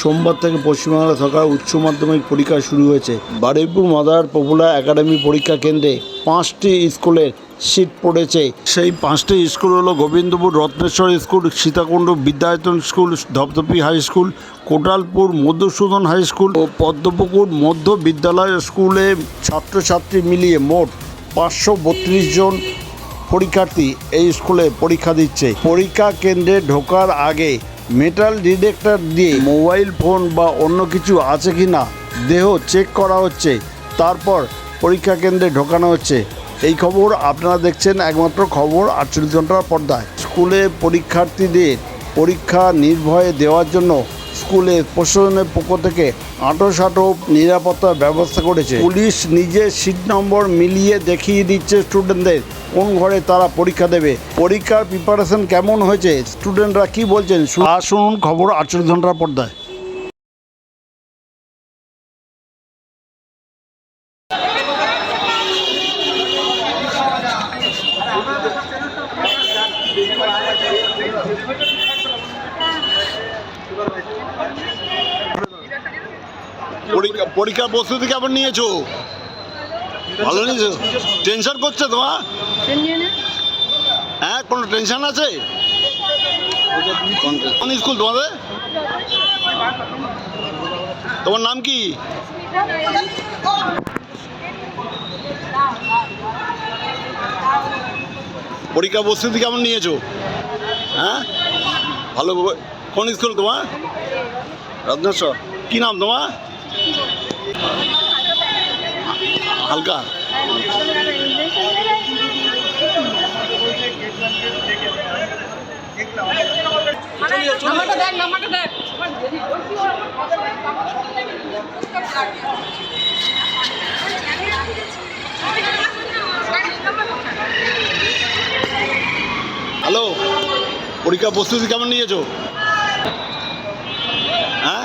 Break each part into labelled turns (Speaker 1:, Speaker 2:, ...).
Speaker 1: সোমবার থেকে পশ্চিমবাংলা সরকার উচ্চ মাধ্যমিক পরীক্ষা শুরু হয়েছে। বারুইপুর মাদার পপুলার একাডেমি পরীক্ষা কেন্দ্রে পাঁচটি স্কুলের সিট পড়েছে। সেই পাঁচটি স্কুল হলো Gobindapur Ratneshwar school, Sitakunda Bidyayatan school Dhapdhapi high school, Kotalpur Madhusudan high school ও পদ্মপুকুর মধ্য বিদ্যালয় স্কুলে ছাত্রছাত্রী মিলিয়ে মোট পাঁচশো বত্রিশ জন পরীক্ষার্থী এই স্কুলে পরীক্ষা দিচ্ছে। পরীক্ষা কেন্দ্রে ঢোকার আগে মেটাল ডিটেক্টর দিয়ে মোবাইল ফোন বা অন্য কিছু আছে কি না, দেহ চেক করা হচ্ছে, তারপর পরীক্ষা কেন্দ্রে ঢোকানো হচ্ছে। এই খবর আপনারা দেখছেন একমাত্র খবর আটচল্লিশ ঘণ্টার পর্দায়। স্কুলে পরীক্ষার্থীদের পরীক্ষা নির্ভয়ে দেওয়ার জন্য স্কুলে প্রশাসনের পক্ষ থেকে আঁটো সাঁটো নিরাপত্তার ব্যবস্থা করেছে। পুলিশ নিজে সিট নম্বর মিলিয়ে দেখিয়ে দিচ্ছে স্টুডেন্টদের কোন ঘরে তারা পরীক্ষা দেবে। পরীক্ষার প্রিপারেশন কেমন হয়েছে? স্টুডেন্টরা কি বলছেন? শুনুন খবর আটচল্লিশ ঘণ্টার পর্দায়। পরীক্ষা পরীক্ষার প্রস্তুতি কেমন নিয়েছো? ভালো নিয়েছো? টেনশন করছে তোমার? হ্যাঁ কোনো টেনশন আছে? কোন স্কুল তোমাদের? তোমার নাম কি? পরীক্ষা প্রস্তুতি কেমন নিয়েছো? হ্যাঁ? ভালো কোন স্কুল তোমার? রত্নেশ্বর। কি নাম তোমার? হালকা? হ্যালো পরীক্ষা প্রস্তুতি কেমন নিয়েছো? হ্যাঁ?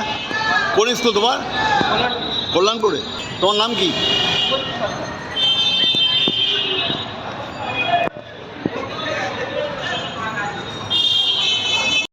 Speaker 1: কোন স্কুল তোমার? কল্যাণপুরে। তোমার নাম কি?